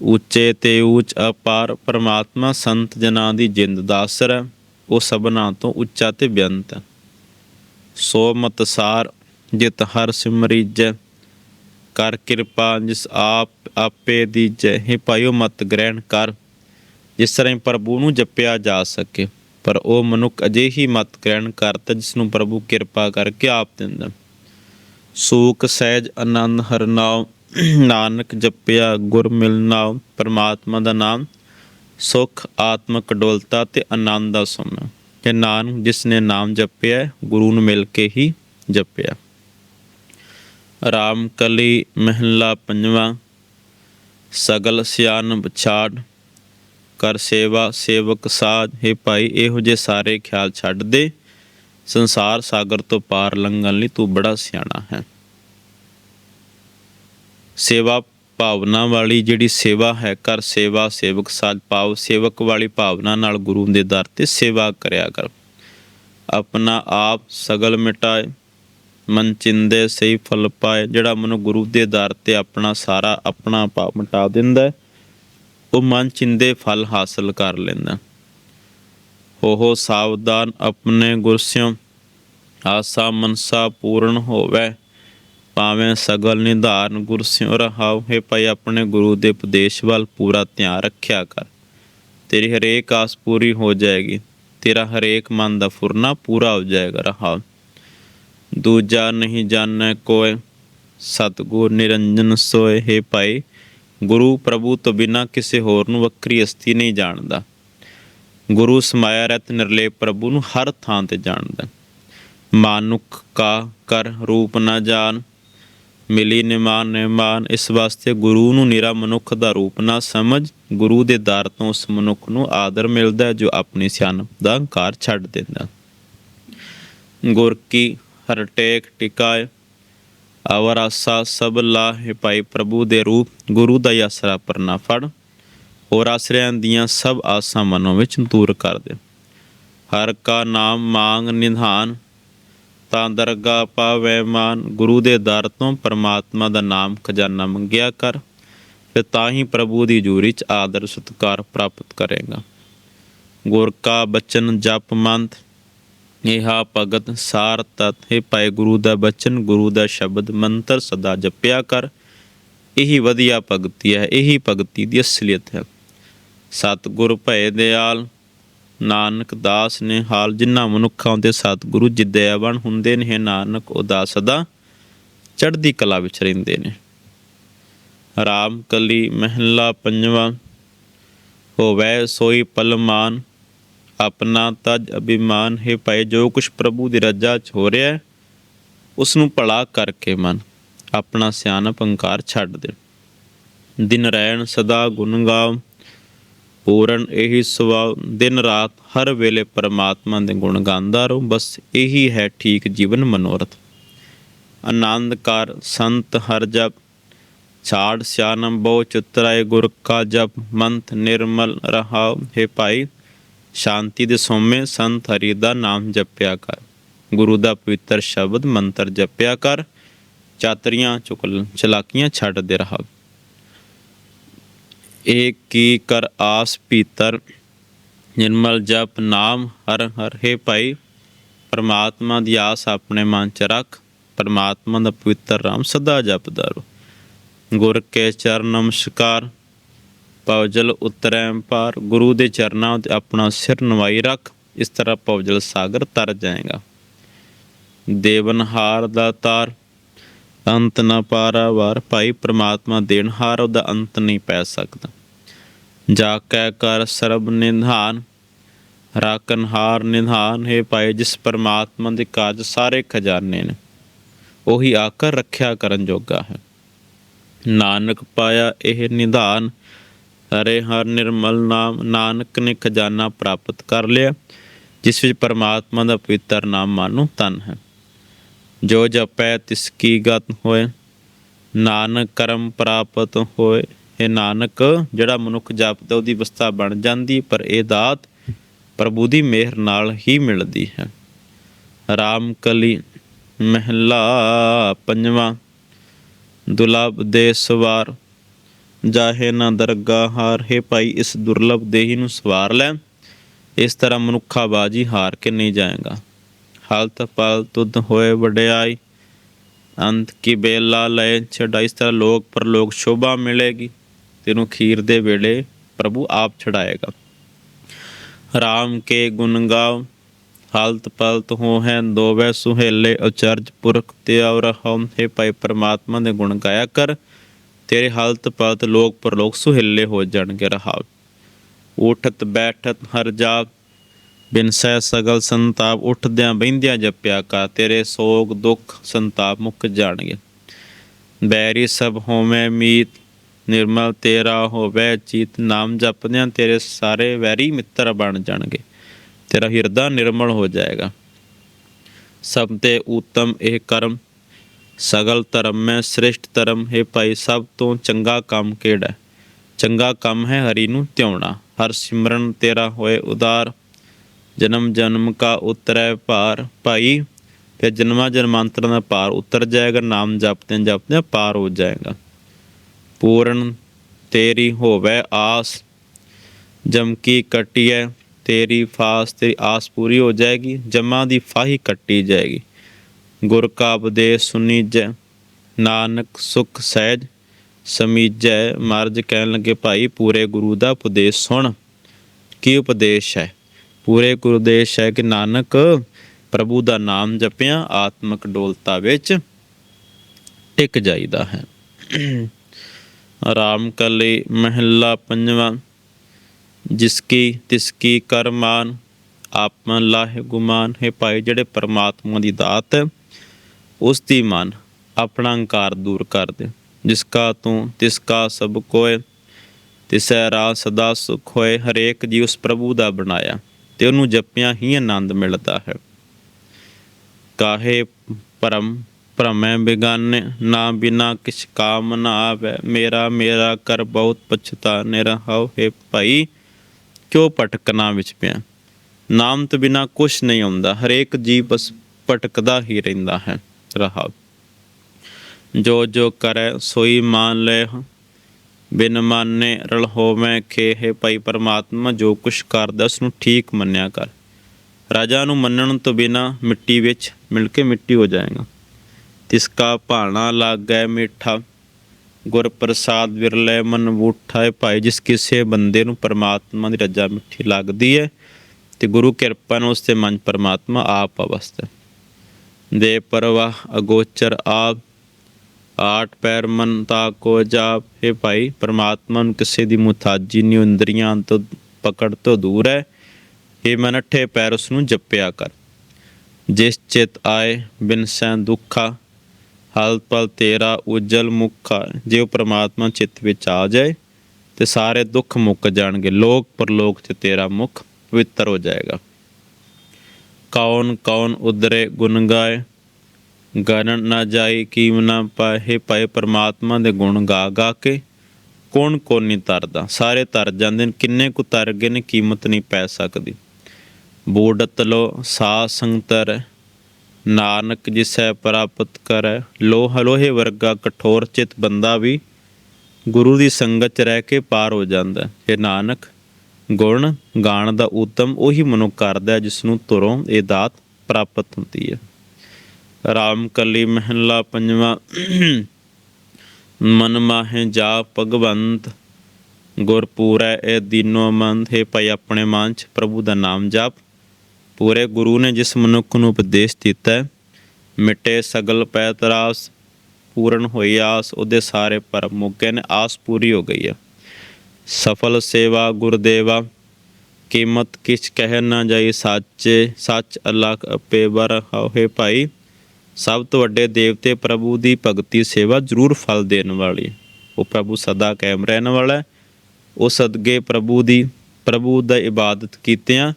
ਉੱਚੇ ਤੇ ਉੱਚ ਅਪਾਰ ਪਰਮਾਤਮਾ ਸੰਤ ਜਨਾਂ ਦੀ ਜਿੰਦ ਦਾ ਅਸਰ ਹੈ, ਉਹ ਸਭਨਾਂ ਤੋਂ ਉੱਚਾ ਤੇ ਬੇਅੰਤ ਹੈ। ਸੋ ਮਤ ਸਾਰ, ਜਿਤ ਹਰ ਸਿਮਰੀਜੈ, ਕਰ ਕਿਰਪਾ ਜਿਸ ਆਪ ਆਪੇ ਦੀਜੈ। ਹੈ ਪਾਇਓ ਮਤ ਗ੍ਰਹਿਣ ਕਰ, ਜਿਸ ਤਰ੍ਹਾਂ ਪ੍ਰਭੂ ਨੂੰ ਜਪਿਆ ਜਾ ਸਕੇ, ਪਰ ਉਹ ਮਨੁੱਖ ਅਜੇ ਹੀ ਮਤ ਗ੍ਰਹਿਣ ਕਰਤਾ ਜਿਸ ਨੂੰ ਪ੍ਰਭੂ ਕਿਰਪਾ ਕਰਕੇ ਆਪ ਦਿੰਦਾ ਸੂਕ ਸਹਿਜ ਆਨੰਦ ਹਰਨਾਉ ਨਾਨਕ ਜਪਿਆ, ਗੁਰ ਮਿਲਨਾ ਪਰਮਾਤਮਾ ਦਾ ਨਾਮ, ਸੁਖ ਆਤਮਕ ਡੋਲਤਾ ਤੇ ਆਨੰਦ ਦਾ ਸੋਮਾ ਕਿ ਨਾਨਕ ਜਿਸ ਨੇ ਨਾਮ ਜਪਿਆ, ਗੁਰੂ ਨੂੰ ਮਿਲ ਕੇ ਹੀ ਜਪਿਆ। ਰਾਮ ਕਲੀ ਮਹਿਲਾ ਪੰਜਵਾ, ਸਗਲ ਸਿਆਨ ਬਛਾੜ ਕਰ ਸੇਵਾ ਸੇਵਕ ਸਾਧ ਹੈ ਭਾਈ, ਇਹੋ ਜੇ ਸਾਰੇ ਖਿਆਲ ਛੱਡ ਦੇ। ਸੰਸਾਰ ਸਾਗਰ ਤੋਂ ਪਾਰ ਲੰਘਣ ਲਈ ਤੂੰ ਬੜਾ ਸਿਆਣਾ ਹੈ। ਸੇਵਾ ਭਾਵਨਾ ਵਾਲੀ ਜਿਹੜੀ ਸੇਵਾ ਹੈ, ਕਰ ਸੇਵਾ, ਸੇਵਕ ਸਾਧ ਪਾਵ ਸੇਵਕ ਵਾਲੀ ਭਾਵਨਾ ਨਾਲ ਗੁਰੂ ਦੇ ਦਰ ਤੇ ਸੇਵਾ ਕਰਿਆ ਕਰ। ਆਪਣਾ ਆਪ ਸਗਲ ਮਿਟਾਏ, ਮਨ ਚਿੰਦੇ ਸਹੀ ਫਲ ਪਾਏ, ਜਿਹੜਾ ਮਨੁ ਗੁਰੂ ਦੇ ਦਰ ਤੇ ਆਪਣਾ ਸਾਰਾ ਆਪਣਾ ਪਾਪ ਮਿਟਾ ਦਿੰਦਾ ਉਹ ਮਨ ਚਿੰਦੇ ਫਲ ਹਾਸਲ ਕਰ ਲੈਂਦਾ ਉਹ ਸਾਵਧਾਨ ਆਪਣੇ ਗੁਰਸਿਓ ਆਸਾ ਮਨਸਾ ਪੂਰਨ ਹੋਵੇ, ਭਾਵੇਂ ਸਗਲ ਨਿਧਾਰਨ ਗੁਰਸਿਓ ਰਹਾਉ। ਹੈ ਭਾਈ, ਆਪਣੇ ਗੁਰੂ ਦੇ ਉਪਦੇਸ਼ ਵੱਲ ਪੂਰਾ ਧਿਆਨ ਰੱਖਿਆ ਕਰ। ਤੇਰੀ ਹਰੇਕ ਆਸ ਪੂਰੀ ਹੋ ਜਾਏਗੀ। ਤੇਰਾ ਹਰੇਕ ਮਨ ਦਾ ਫੁਰਨਾ ਪੂਰਾ ਹੋ ਜਾਏਗਾ। ਰਹਾਉ। ਦੂਜਾ ਨਹੀਂ ਜਾਣੈ ਕੋਇ, ਸਤਗੁਰ ਨਿਰੰਜਨ ਸੋਏ ਹੈ ਭਾਈ, ਗੁਰੂ ਪ੍ਰਭੂ ਤੋਂ ਬਿਨਾ ਕਿਸੇ ਹੋਰ ਨੂੰ ਵੱਖਰੀ ਹਸਤੀ ਨਹੀਂ ਜਾਣਦਾ। ਗੁਰੂ ਸਮਾਇਆ ਰਤ ਨਿਰਲੇਪ ਪ੍ਰਭੂ ਨੂੰ ਹਰ ਥਾਂ ਤੇ ਜਾਣਦਾ ਮਾਨੁਖ ਕਾ ਕਰ ਰੂਪ ਨਾ ਜਾਣ ਮਿਲੀ ਨਿਮਾਨ ਨਿਮਾਨ ਇਸ ਵਾਸਤੇ ਗੁਰੂ ਨੂੰ ਨਿਰਾ ਮਨੁੱਖ ਦਾ ਰੂਪ ਨਾ ਸਮਝ, ਗੁਰੂ ਦੇ ਦਰ ਤੋਂ ਉਸ ਮਨੁੱਖ ਨੂੰ ਆਦਰ ਮਿਲਦਾ ਹੈ, ਜੋ ਆਪਣੀ ਸਿਆਣਪ ਦਾ ਹੰਕਾਰ ਛੱਡ ਦਿੰਦਾ ਗੁਰ ਕੀ ਹਰ ਟੇਕ ਟਿਕਾਏ ਅਵਰ ਆਸਾ ਸਭ ਲਾਹੇ ਭਾਈ ਪ੍ਰਭੂ ਦੇ ਰੂਪ, ਗੁਰੂ ਦਾ ਹੀ ਆਸਰਾ ਪਰ ਨਾ ਫੜ। ਔਰ ਆਸਰਿਆਂ ਦੀਆਂ ਸਭ ਆਸਾਂ ਮਨੋਂ ਵਿੱਚ ਦੂਰ ਕਰ ਦੇ। ਹਰ ਕਾ ਨਾਮ ਮੰਗ ਨਿਧਾਨ, ਤਾਂ ਦਰਗਾ ਪਾਵੇ ਮਾਨ। ਗੁਰੂ ਦੇ ਦਰ ਤੋਂ ਪਰਮਾਤਮਾ ਦਾ ਨਾਮ ਖਜ਼ਾਨਾ ਮੰਗਿਆ ਕਰ ਫਿਰ ਤਾਂ ਹੀ ਪ੍ਰਭੂ ਦੀ ਜੂਰੀ ਚ ਆਦਰ ਸਤਕਾਰ ਪ੍ਰਾਪਤ ਕਰੇਗਾ। ਗੁਰ ਕਾ ਬਚਨ ਜਪ ਮੰਤ ਇਹਾ ਭਗਤ ਸਾਰ ਤਤ। ਹੈ ਪਾਏ ਗੁਰੂ ਦਾ ਬਚਨ, ਗੁਰੂ ਦਾ ਸ਼ਬਦ ਮੰਤਰ ਸਦਾ ਜਪਿਆ ਕਰ। ਇਹੀ ਵਧੀਆ ਭਗਤੀ ਹੈ, ਇਹੀ ਭਗਤੀ ਦੀ ਅਸਲੀਅਤ ਹੈ। ਸਤਿਗੁਰ ਭਏ ਦਿਆਲ। ਨਾਨਕ ਦਾਸ ਨੇ ਹਾਲ ਜਿਨ੍ਹਾਂ ਮਨੁੱਖਾਂ ਦੇ ਸਤਿਗੁਰੂ ਜਿੱਦਿਆਵਨ ਹੁੰਦੇ ਨੇ, ਨਾਨਕ ਉਹਦਾ ਸਦਾ ਚੜ੍ਹਦੀ ਕਲਾ ਵਿੱਚ ਰਹਿੰਦੇ ਨੇ। ਰਾਮ ਕਲੀ ਮਹਿਲਾ ਪੰਜਵਾ, ਹੋਵੇ ਸੋਈ ਪਲਮਾਨ, ਆਪਣਾ ਤਜ ਅਭਿਮਾਨ। ਹੈ ਪਏ ਜੋ ਕੁਛ ਪ੍ਰਭੂ ਦੀ ਰਜਾ ਚ ਹੋ ਰਿਹਾ ਹੈ ਉਸ ਨੂੰ ਭਲਾ ਕਰਕੇ ਮਨ। ਆਪਣਾ ਸਿਆਣਪ ਹੰਕਾਰ ਛੱਡ ਦੇ। ਦਿਨ ਰਹਿਣ ਸਦਾ ਗੁਣ ਗਾਓ ਪੂਰਨ ਇਹੀ ਸੁਭਾਅ ਦਿਨ ਰਾਤ ਹਰ ਵੇਲੇ ਪਰਮਾਤਮਾ ਦੇ ਗੁਣ ਗਾਉਂਦਾ ਰਹੋ, ਬਸ ਇਹੀ ਹੈ ਠੀਕ ਜੀਵਨ ਮਨੋਰਥ। ਆਨੰਦ ਕਰ ਸੰਤ ਹਰ ਜਪ, ਛਾੜ ਸਿਆਨਮ ਬਹੁ ਚੁਤਰਾਏ ਗੁਰ ਕਾ ਜਪ ਮੰਤ ਨਿਰਮਲ ਰਹਾਉ ਹੈ ਭਾਈ, ਸ਼ਾਂਤੀ ਦੇ ਸੋਮੇ ਸੰਤ ਹਰੀ ਦਾ ਨਾਮ ਜਪਿਆ ਕਰ। ਗੁਰੂ ਦਾ ਪਵਿੱਤਰ ਸ਼ਬਦ ਮੰਤਰ ਜਪਿਆ ਕਰ, ਚਾਤਰੀਆਂ ਚੁਕਲ ਚਲਾਕੀਆਂ ਛੱਡ ਦੇ ਰਹਾ ਏਕ ਕੀ ਕਰ ਆਸ ਭੀਤਰ? ਨਿਰਮਲ ਜਪ ਨਾਮ ਹਰ ਹਰ, ਹੈ ਭਾਈ, ਪਰਮਾਤਮਾ ਦੀ ਆਸ ਆਪਣੇ ਮਨ ਚ ਰੱਖ, ਪਰਮਾਤਮਾ ਦਾ ਪਵਿੱਤਰ ਨਾਮ ਸਦਾ ਜਪਦਾ ਰਹੋ ਗੁਰ ਕੇ ਚਰਨ ਨਮਸਕਾਰ ਪਵਜਲ ਉਤਰੈ ਪਾਰ ਗੁਰੂ ਦੇ ਚਰਨਾਂ ਉੱਤੇ ਆਪਣਾ ਸਿਰ ਨਵਾਈ ਰੱਖ, ਇਸ ਤਰ੍ਹਾਂ ਪਵਜਲ ਸਾਗਰ ਤਰ ਜਾਏਗਾ। ਦੇਵਨਹਾਰ ਦਾ ਤਾਰ ਅੰਤ ਨਾ ਪਾਰਾਵਾਰ ਭਾਈ ਪ੍ਰਮਾਤਮਾ ਦੇਣਹਾਰ ਉਹਦਾ ਅੰਤ ਨਹੀਂ ਪੈ ਸਕਦਾ। ਜਾ ਕੈ ਕਰ ਸਰਬ ਨਿਧਾਨ ਰਾਕਨਹਾਰ ਨਿਧਾਨ, ਹੈ ਭਾਈ ਜਿਸ ਪਰਮਾਤਮਾ ਦੇ ਕਾਜ ਸਾਰੇ ਖਜ਼ਾਨੇ ਨੇ, ਉਹੀ ਆਕਰ ਰੱਖਿਆ ਕਰਨ ਜੋਗਾ ਹੈ। ਨਾਨਕ ਪਾਇਆ ਇਹ ਨਿਧਾਨ, ਹਰੇ ਹਰ ਨਿਰਮਲ ਨਾਮ, ਨਾਨਕ ਨੇ ਖਜ਼ਾਨਾ ਪ੍ਰਾਪਤ ਕਰ ਲਿਆ, ਜਿਸ ਵਿੱਚ ਪਰਮਾਤਮਾ ਦਾ ਪਵਿੱਤਰ ਨਾਮ ਮਾਨੋ ਤਨ ਹੈ। ਜੋ ਜਪੈ ਤਿਸ ਕੀ ਗਤ ਹੋਏ, ਨਾਨਕ ਕਰਮ ਪ੍ਰਾਪਤ ਹੋਏ। ਇਹ ਨਾਨਕ ਜਿਹੜਾ ਮਨੁੱਖ ਜਪਦਾ, ਉਹਦੀ ਅਵਸਥਾ ਬਣ ਜਾਂਦੀ, ਪਰ ਇਹ ਦਾਤ ਪ੍ਰਭੂ ਦੀ ਮਿਹਰ ਨਾਲ ਹੀ ਮਿਲਦੀ ਹੈ। ਰਾਮ ਕਲੀ ਮਹਿਲਾ ਪੰਜਵਾਂ ਦੁਲਬ ਦੇ ਸਵਾਰ। ਜਾਹੇ ਨਾ ਦਰਗਾਹ ਹਾਰ ਹੈ ਭਾਈ ਇਸ ਦੁਰਲਭ ਦੇਹੀ ਨੂੰ ਸਵਾਰ ਲੈ। ਇਸ ਤਰ੍ਹਾਂ ਮਨੁੱਖਾ ਬਾਜੀ ਹਾਰ ਕੇ ਨਹੀਂ ਜਾਏਗਾ। ਹਾਲਤ ਪਲ ਤੁਧ ਹੋਏ ਵਡਿਆਈ। ਅੰਤ ਕੀ ਬੇਲਾ ਲੈ ਛਡਾ ਇਸ ਤਰ੍ਹਾਂ ਲੋਕ ਪਰ ਲੋਕ ਸ਼ੋਭਾ ਮਿਲੇਗੀ। ਤੈਨੂੰ ਖੀਰ ਦੇ ਵੇਲੇ ਪ੍ਰਭੂ ਆਪ ਛਡਾਏਗਾ। ਰਾਮ ਕੇ ਗੁਣ ਗਾਓ, ਹਾਲਤ ਪਲਤ ਹੋ ਹੈ ਦੋਵੇਂ ਸੁਹੇਲੇ। ਅਚਰਜ ਪੁਰਖ ਤੇ ਔਰ ਹਮ ਹੈ ਭਾਈ, ਪਰਮਾਤਮਾ ਦੇ ਗੁਣ ਗਾਇਆ ਕਰ। ਤੇਰੇ ਹਾਲਤ ਪਲਤ ਲੋਕ ਪਰ ਲੋਕ ਸੁਹੇਲੇ ਹੋ ਜਾਣਗੇ ਰਹਾਉ। ਉਠਤ ਬੈਠਤ ਹਰ ਜਾਪ ਬਿਨ ਸਹਿ ਸਗਲ ਸੰਤਾਪ ਉੱਠਦਿਆਂ ਬਹਿੰਦਿਆਂ ਜਪਿਆ ਕਾ ਤੇਰੇ ਸੋਗ ਦੁੱਖ ਸੰਤਾਪ ਮੁੱਕ ਜਾਣਗੇ। ਬੈਰੀ ਸਭ ਹੋਵੇਂ ਮੀਤ, ਨਿਰਮਲ ਤੇਰਾ ਹੋਵੇ ਚੀਤ, ਨਾਮ ਜਪਦਿਆਂ ਤੇਰੇ ਸਾਰੇ ਵੈਰੀ ਮਿੱਤਰ ਬਣ ਜਾਣਗੇ। ਤੇਰਾ ਹਿਰਦਾ ਨਿਰਮਲ ਹੋ ਜਾਏਗਾ। ਸਭ ਤੇ ਉਤਮ ਇਹ ਕਰਮ, ਸਗਲ ਧਰਮ ਮੈਂ ਸ੍ਰੇਸ਼ਟ ਧਰਮ, ਹੈ ਭਾਈ ਸਭ ਤੋਂ ਚੰਗਾ ਕੰਮ ਕਿਹੜਾ? ਚੰਗਾ ਕੰਮ ਹੈ ਹਰੀ ਨੂੰ ਧਿਆਉਣਾ, ਹਰ ਸਿਮਰਨ ਤੇਰਾ ਹੋਏ ਉਦਾਰ ਜਨਮ ਜਨਮ ਕਾ ਉਤਰੈ ਭਾਰ ਭਾਈ, ਫਿਰ ਜਨਮਾਂ ਜਨਮਾਂਤਰਾਂ ਦਾ ਪਾਰ ਉਤਰ ਜਾਏਗਾ, ਨਾਮ ਜਪਦੇ ਜਪਦੇ ਪਾਰ ਹੋ ਜਾਏਗਾ। ਪੂਰਨ ਤੇਰੀ ਹੋਵੇ ਆਸ ਜਮਕੀ ਕਟਿਐ ਤੇਰੀ ਫਾਸ, ਤੇਰੀ ਆਸ ਪੂਰੀ ਹੋ ਜਾਏਗੀ, ਜਮਾਂ ਦੀ ਫਾਹੀ ਕੱਟੀ ਜਾਏਗੀ। ਗੁਰ ਕਾ ਉਪਦੇਸ਼ ਸੁਨੀਜੈ, ਨਾਨਕ ਸੁਖ ਸਹਿਜ, ਸਮੀਜੈ ਮਰਜ ਕਹਿਣ ਲੱਗੇ ਭਾਈ, ਪੂਰੇ ਗੁਰੂ ਦਾ ਉਪਦੇਸ਼ ਸੁਣ। ਕੀ ਉਪਦੇਸ਼ ਹੈ? ਪੂਰੇ ਗੁਰਦੇਸ਼ ਹੈ ਕਿ ਨਾਨਕ ਪ੍ਰਭੂ ਦਾ ਨਾਮ ਜਪਿਆ, ਆਤਮਿਕ ਡੋਲਤਾ ਵਿੱਚ ਟਿਕ ਜਾਈਦਾ ਹੈ। ਆਰਾਮ ਕਲੇ ਮਹਿਲਾ ਪੰਜਵਾਂ ਜਿਸ ਕੀ ਤਿਸ ਕੀ ਕਰਮਾਨ ਆਤਮਾ ਲਾਹਿ ਗੁਮਾਨ, ਹੈ ਭਾਈ ਜਿਹੜੇ ਪਰਮਾਤਮਾ ਦੀ ਦਾਤ ਹੈ ਉਸ ਦੀ ਮਨ ਆਪਣਾ ਹੰਕਾਰ ਦੂਰ ਕਰ ਦੇ। ਜਿਸ ਕਾ ਤੂੰ ਤਿਸ ਕਾ ਸਭ ਕੋਏ ਤਿਸੈ ਰਾਹ ਸਦਾ ਸੁਖ ਹੋਏ, ਹਰੇਕ ਜੀ ਉਸ ਪ੍ਰਭੂ ਦਾ ਬਣਾਇਆ। ਤੇ ਉਹਨੂੰ ਜਪਿਆਂ ਹੀ ਆਨੰਦ ਮਿਲਦਾ ਹੈ। ਕਾਹੇ ਪਰਮ, ਭ੍ਰਮੈ ਬਿਗਾਨੇ, ਨਾ ਬਿਨਾ ਕਿਛ ਕਾਮ ਨਾ ਆਵੇ, ਮੇਰਾ ਮੇਰਾ ਕਰ ਬਹੁਤ ਪਛਤਾਨੇ ਰਹਾਉ ਹੈ ਭਾਈ, ਕਿਉਂ ਭਟਕਣਾ ਵਿੱਚ ਪਿਆ? ਨਾਮ ਤੋਂ ਬਿਨਾ ਕੁਛ ਨਹੀਂ ਆਉਂਦਾ ਹਰੇਕ ਜੀਵ ਬਸ ਭਟਕਦਾ ਹੀ ਰਹਿੰਦਾ ਹੈ, ਰਹਾਉ। ਜੋ ਜੋ ਕਰੈ ਸੋਈ ਮਾਨ ਲੈ ਬਿਨ ਮਾਨੇ ਰਲ ਹੋਵੇਂ ਖੇਹ, ਭਾਈ ਪਰਮਾਤਮਾ ਜੋ ਕੁਛ ਕਰਦਾ ਉਸ ਨੂੰ ਠੀਕ ਮੰਨਿਆ ਕਰ। ਰਾਜਾ ਨੂੰ ਮੰਨਣ ਤੋਂ ਬਿਨਾ ਮਿੱਟੀ ਵਿੱਚ ਮਿਲ ਕੇ ਮਿੱਟੀ ਹੋ ਜਾਏਗਾ। ਤਿਸ ਕਾ ਭਾਣਾ ਲੱਗੈ ਮਿੱਠਾ, ਗੁਰ ਪ੍ਰਸਾਦ ਵਿਰਲੇ ਮਨ ਬੂਠਾ ਹੈ ਭਾਈ, ਜਿਸ ਕਿਸੇ ਬੰਦੇ ਨੂੰ ਪਰਮਾਤਮਾ ਦੀ ਰਜਾ ਮਿੱਠੀ ਲੱਗਦੀ ਹੈ ਤੇ ਗੁਰੂ ਕਿਰਪਾ ਨਾਲ ਉਸ ਦੇ ਮਨ ਪਰਮਾਤਮਾ ਆਪ ਅਵਸਥਾ ਦੇ ਪਰਵਾਹ ਅਗੋਚਰ ਆਪ ਆਠ ਪੈਰ ਮਨ ਤਾ ਕੋ ਜਾਪ। ਹੈ ਭਾਈ, ਪਰਮਾਤਮਾ ਨੂੰ ਕਿਸੇ ਦੀ ਮੁਤਾਜੀ ਨਹੀਂ ਇੰਦਰੀਆਂ ਤੋਂ ਪਕੜ ਤੋਂ ਦੂਰ ਹੈ। ਇਹ ਮਨ ਅਠੇ ਪੈਰ ਉਸ ਨੂੰ ਜਪਿਆ ਕਰ। ਜਿਸ ਚਿਤ ਆਏ, ਬਿਨ ਸੈਂ ਦੁੱਖਾ, ਹਲ ਪਲ ਤੇਰਾ ਉਜਲ ਮੁਖਾ, ਜੇ ਉਹ ਪ੍ਰਮਾਤਮਾ ਚਿੱਤ ਵਿੱਚ ਆ ਜਾਏ, ਤੇ ਸਾਰੇ ਦੁੱਖ ਮੁੱਕ ਜਾਣਗੇ। ਲੋਕ ਪਰਲੋਕ ਚ ਤੇਰਾ ਮੁਖ ਪਵਿੱਤਰ ਹੋ ਜਾਏਗਾ। ਕੌਣ ਕੌਣ ਉਦਰੇ ਗੁਣ ਗਾਏ ਗਣਨ ਨਾ ਜਾਏ, ਕੀਮ ਨਾ ਪਾਏ ਪਾਏ ਪਰਮਾਤਮਾ ਦੇ ਗੁਣ ਗਾ ਗਾ ਕੇ। ਕੌਣ ਕੌਣ ਨਹੀਂ ਤਰਦਾ? ਸਾਰੇ ਤਰ ਜਾਂਦੇ ਨੇ, ਕਿੰਨੇ ਕੁ ਤਰ ਗਏ ਨੇ, ਕੀਮਤ ਨਹੀਂ ਪੈ ਸਕਦੀ। ਬੂੜਤ ਲੋ ਸਾ ਸੰਗਤਰ, ਨਾਨਕ ਜਿਸੈ ਪ੍ਰਾਪਤ ਕਰੈ। ਲੋਹ ਲੋਹੇ ਵਰਗਾ ਕਠੋਰ ਚਿਤ ਬੰਦਾ ਵੀ ਗੁਰੂ ਦੀ ਸੰਗਤ ਚ ਰਹਿ ਕੇ ਪਾਰ ਹੋ ਜਾਂਦਾ। ਹੈ ਇਹ ਨਾਨਕ, ਗੁਣ ਗਾਣ ਦਾ ਉਤਮ ਉਹੀ ਮਨੁੱਖ ਕਰਦਾ ਹੈ ਜਿਸ ਨੂੰ ਤੁਰੋਂ ਇਹ ਦਾਤ ਪ੍ਰਾਪਤ ਹੁੰਦੀ ਹੈ। ਰਾਮ ਕਲੀ ਮਹਿਲਾ ਪੰਜਵਾ ਮਨ ਮਾਹੇ ਜਾ ਭਗਵੰਤ, ਗੁਰ ਪੂਰੈ ਇਹ ਦੀਨੋ ਮੰਦ, ਹੈ ਭਈ ਆਪਣੇ ਮਨ ਚ ਪ੍ਰਭੂ ਦਾ ਨਾਮ ਜਪ। ਪੂਰੇ ਗੁਰੂ ਨੇ ਜਿਸ ਮਨੁੱਖ ਨੂੰ ਉਪਦੇਸ਼ ਦਿੱਤਾ ਹੈ, ਮਿਟੇ ਸਗਲ ਪੈ ਤਰਾਸ ਪੂਰਨ ਹੋਈ ਆਸ, ਉਹਦੇ ਸਾਰੇ ਪਰਮ ਮੁੱਕੇ ਨੇ ਆਸ ਪੂਰੀ ਹੋ ਗਈ ਹੈ। ਸਫਲ ਸੇਵਾ ਗੁਰਦੇਵਾ, ਕੀਮਤ ਕਿਛ ਕਹਿ ਨਾ ਜਾਈ, ਸਾਚੇ, ਸੱਚ ਅੱਲਾਹ ਆਪੇ ਬਰ ਹੋਏ ਭਾਈ। ਸਭ ਤੋਂ ਵੱਡੇ ਦੇਵਤੇ ਪ੍ਰਭੂ ਦੀ ਭਗਤੀ ਸੇਵਾ ਜ਼ਰੂਰ ਫਲ ਦੇਣ ਵਾਲੀ। ਉਹ ਪ੍ਰਭੂ ਸਦਾ ਕਾਇਮ ਰਹਿਣ ਵਾਲਾ ਹੈ। ਉਹ ਸਦਗੇ ਪ੍ਰਭੂ ਦੀ, ਪ੍ਰਭੂ ਦਾ ਇਬਾਦਤ ਕੀਤਿਆਂ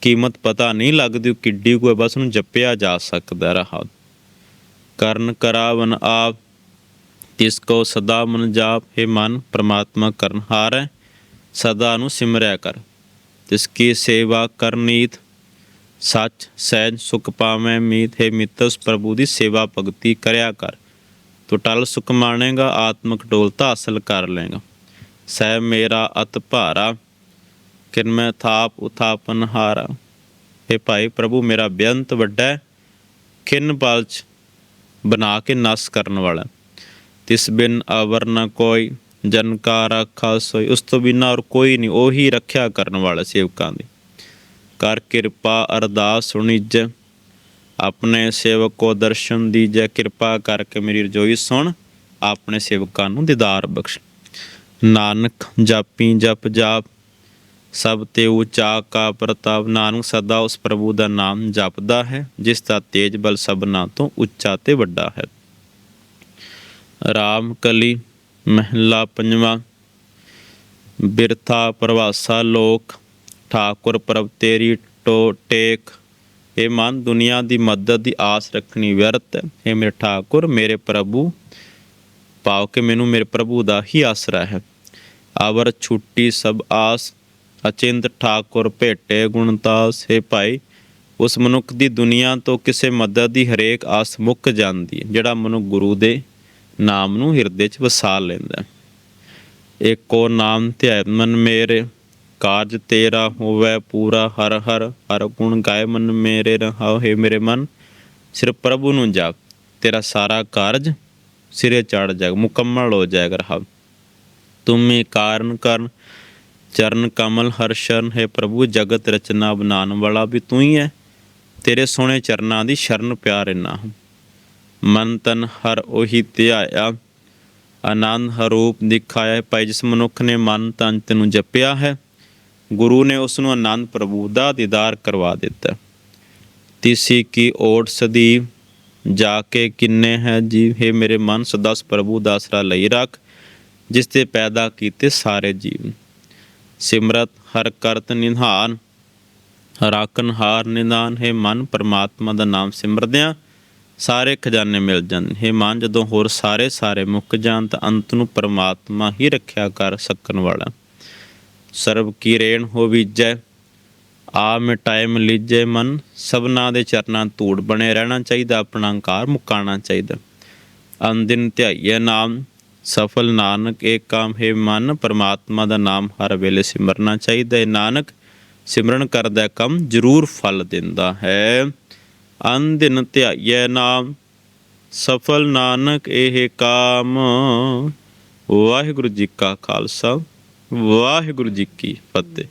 ਕੀਮਤ ਪਤਾ ਨਹੀਂ ਲੱਗਦੀ ਕਿੱਡੀ ਕੋਈ ਬਸ ਉਹਨੂੰ ਜਪਿਆ ਜਾ ਸਕਦਾ ਰਹਾ। ਕਰਨ ਕਰਾਵਨ ਆਪ, ਤਿਸ ਕੋ ਸਦਾ ਮਨ ਜਾਪ, ਹੈ ਮਨ ਪ੍ਰਮਾਤਮਾ ਕਰਨ ਹਾਰ ਹੈ, ਸਦਾ ਨੂੰ ਸਿਮਰਿਆ ਕਰ। ਤਿਸ ਕੀ ਸੇਵਾ ਕਰਨੀਤ ਸੱਚ, ਸਹਿਜ, ਸੁਖ ਪਾਵੇਂ ਮੀਤ, ਹੈ ਮਿੱਤਸ ਪ੍ਰਭੂ ਦੀ ਸੇਵਾ ਭਗਤੀ ਕਰਿਆ ਕਰ। ਤੋ ਟਲ ਸੁਖ ਮਾਣੇਗਾ, ਆਤਮਿਕ ਡੋਲਤਾ ਹਾਸਲ ਕਰ ਲੇਗਾ ਸਹਿ ਮੇਰਾ ਅਤ ਭਾਰਾ, ਕਿਨ ਮੈਂ ਥਾਪ ਉਥਾਪਨ ਹਾਰਾ। ਇਹ ਭਾਈ ਪ੍ਰਭੂ, ਮੇਰਾ ਬੇਅੰਤ ਵੱਡਾ ਹੈ ਖਿੰਨ ਪਾਲਚ ਬਣਾ ਕੇ ਨਸ ਕਰਨ ਵਾਲਾ ਤਿਸ ਬਿਨ ਆਵਰ ਨ ਕੋਈ, ਜਨ ਕਾ ਰਾਖਾ ਸੋਈ। ਉਸ ਤੋਂ ਬਿਨਾ ਔਰ ਕੋਈ ਨਹੀਂ, ਉਹੀ ਰੱਖਿਆ ਕਰਨ ਵਾਲਾ ਸੇਵਕਾਂ ਦੀ। ਕਰ ਕਿਰਪਾ ਅਰਦਾਸ ਸੁਣੀਜ ਆਪਣੇ ਸੇਵਕ ਕੋ ਦਰਸ਼ਨ ਦੀਜੈ ਕਿਰਪਾ ਕਰਕੇ ਮੇਰੀ ਰਜੋਈ ਸੁਣ। ਆਪਣੇ ਸੇਵਕਾਂ ਨੂੰ ਦੀਦਾਰ ਬਖਸ਼। ਨਾਨਕ ਜਾਪੀ ਜਪ ਜਾਪ। ਸਭ ਤੇ ਉੱਚਾ ਕਾ ਪ੍ਰਤਾਪ ਨਾਨਕ ਸਦਾ ਉਸ ਪ੍ਰਭੂ ਦਾ ਨਾਮ ਜਪਦਾ ਹੈ। ਜਿਸ ਦਾ ਤੇਜ ਬਲ ਸਭਨਾ ਤੋਂ ਉੱਚਾ ਤੇ ਵੱਡਾ ਹੈ। ਰਾਮ ਕਲੀ ਮਹਿਲਾ ਪੰਜਵਾ। ਬਿਰਥਾ ਪ੍ਰਵਾਸਾ ਲੋਕ। ਠਾਕੁਰ ਪ੍ਰਭ ਤੇਰੀ ਟੋ ਟੇਕ। ਇਹ ਮਨ, ਦੁਨੀਆ ਦੀ ਮਦਦ ਦੀ ਆਸ ਰੱਖਣੀ ਵਿਅਰਥ। ਹੈ ਮੇਰੇ ਠਾਕੁਰ, ਮੇਰੇ ਪ੍ਰਭੂ, ਪਾਓ ਕਿ ਮੈਨੂੰ ਮੇਰੇ ਪ੍ਰਭੂ ਦਾ ਹੀ ਆਸਰਾ ਹੈ। ਆਵਰ ਛੁੱਟੀ ਸਭ ਆਸ, ਅਚਿੰਤ ਠਾਕੁਰ ਭੇਟੇ ਗੁਣਤਾਸ ਹੈ ਭਾਈ, ਉਸ ਮਨੁੱਖ ਦੀ ਦੁਨੀਆ ਤੋਂ ਕਿਸੇ ਮਦਦ ਦੀ ਹਰੇਕ ਆਸ ਮੁੱਕ ਜਾਂਦੀ ਹੈ, ਜਿਹੜਾ ਮਨੁੱਖ ਗੁਰੂ ਦੇ ਨਾਮ ਨੂੰ ਹਿਰਦੇ 'ਚ ਵਸਾ ਲੈਂਦਾ ਹੈ। ਏਕੋ ਨਾਮ ਧਿਆਨ ਮਨ ਮੇਰੇ ਕਾਰਜ ਤੇਰਾ ਹੋਵੇ ਪੂਰਾ, ਹਰ ਹਰ ਹਰ ਗੁਣ ਗਾਏ ਮਨ ਮੇਰੇ ਰਹਾਓ ਹੈ ਮੇਰੇ ਮਨ। ਸਿਰਫ ਪ੍ਰਭੂ ਨੂੰ ਜਾਪ ਤੇਰਾ ਸਾਰਾ ਕਾਰਜ ਸਿਰੇ ਚੜ ਜਾਏਗਾ ਮੁਕੰਮਲ ਹੋ ਜਾਏਗਾ ਰਹਾ ਤੁਮੇ ਕਾਰਨ ਕਰਨ, ਚਰਨ ਕਮਲ ਹਰ ਸ਼ਰਨ, ਹੈ ਪ੍ਰਭੂ ਜਗਤ ਰਚਨਾ ਬਨਾਨ ਵਾਲਾ ਵੀ ਤੂੰ ਹੀ ਹੈ। ਤੇਰੇ ਸੋਹਣੇ ਚਰਨਾਂ ਦੀ ਸ਼ਰਨ ਪਿਆਰ ਇਨਾ ਮਨ ਤਨ ਹਰ ਉਹੀ ਧਿਆਇਆ, ਆਨੰਦ ਹਰੂਪ ਦਿਖਾਇਆ, ਭਾਈ ਜਿਸ ਮਨੁੱਖ ਨੇ ਮਨ ਤਨ ਤੈਨੂੰ ਜਪਿਆ ਹੈ। ਗੁਰੂ ਨੇ ਉਸ ਨੂੰ ਆਨੰਦ ਪ੍ਰਭੂ ਦਾ ਦੀਦਾਰ ਕਰਵਾ ਦਿੱਤਾ। ਤੀਸੀ ਕੀ ਓਟ ਸਦੀ, ਜਾ ਕੇ ਕਿੰਨੇ ਹੈ ਜੀਵ, ਹੈ ਮੇਰੇ ਮਨ, ਸਦਾ ਪ੍ਰਭੂ ਦਾ ਆਸਰਾ ਲਈ ਰੱਖ, ਜਿਸ ਤੇ ਪੈਦਾ ਕੀਤੇ ਸਾਰੇ ਜੀਵ। ਸਿਮਰਤ, ਹਰ ਕਰਤ ਨਿਧਾਨ ਰਾਕਨ ਹਾਰ ਨਿਦਾਨ ਹੈ ਮਨ, ਪਰਮਾਤਮਾ ਦਾ ਨਾਮ ਸਿਮਰਦਿਆਂ ਸਾਰੇ ਖਜ਼ਾਨੇ ਮਿਲ ਜਾਣ। ਹੈ ਮਨ, ਜਦੋਂ ਹੋਰ ਸਾਰੇ ਸਾਰੇ ਮੁੱਕ ਜਾਣ, ਤਾਂ ਅੰਤ ਨੂੰ ਪਰਮਾਤਮਾ ਹੀ ਰੱਖਿਆ ਕਰ ਸਕਣ ਵਾਲਾ। ਸਰਬ ਕੀ ਰੇਣ ਹੋ ਬੀਜੈ ਆ ਮਿਟਾਏ ਮਲੀਜੇ ਮਨ, ਸਭਨਾ ਦੇ ਚਰਨਾਂ ਧੂੜ ਬਣੇ ਰਹਿਣਾ ਚਾਹੀਦਾ, ਆਪਣਾ ਹੰਕਾਰ ਮੁਕਾਣਾ ਚਾਹੀਦਾ। ਅੰਦਿਨ ਧਿਆਈਏ ਨਾਮ, ਸਫਲ ਨਾਨਕ ਏਕ ਕਾਮ ਹੈ ਮਨ, ਪਰਮਾਤਮਾ ਦਾ ਨਾਮ ਹਰ ਵੇਲੇ ਸਿਮਰਨਾ ਚਾਹੀਦਾ ਹੈ। ਨਾਨਕ, ਸਿਮਰਨ ਕਰਦਾ ਕੰਮ ਜ਼ਰੂਰ ਫਲ ਦਿੰਦਾ ਹੈ। ਅੰਦਿਨ ਧਿਆਈਏ ਨਾਮ, ਸਫਲ ਨਾਨਕ ਇਹ ਕਾਮ। ਵਾਹਿਗੁਰੂ ਜੀ ਕਾ ਖਾਲਸਾ। ਵਾਹਿਗੁਰੂ ਜੀ ਕੀ ਫਤਿਹ।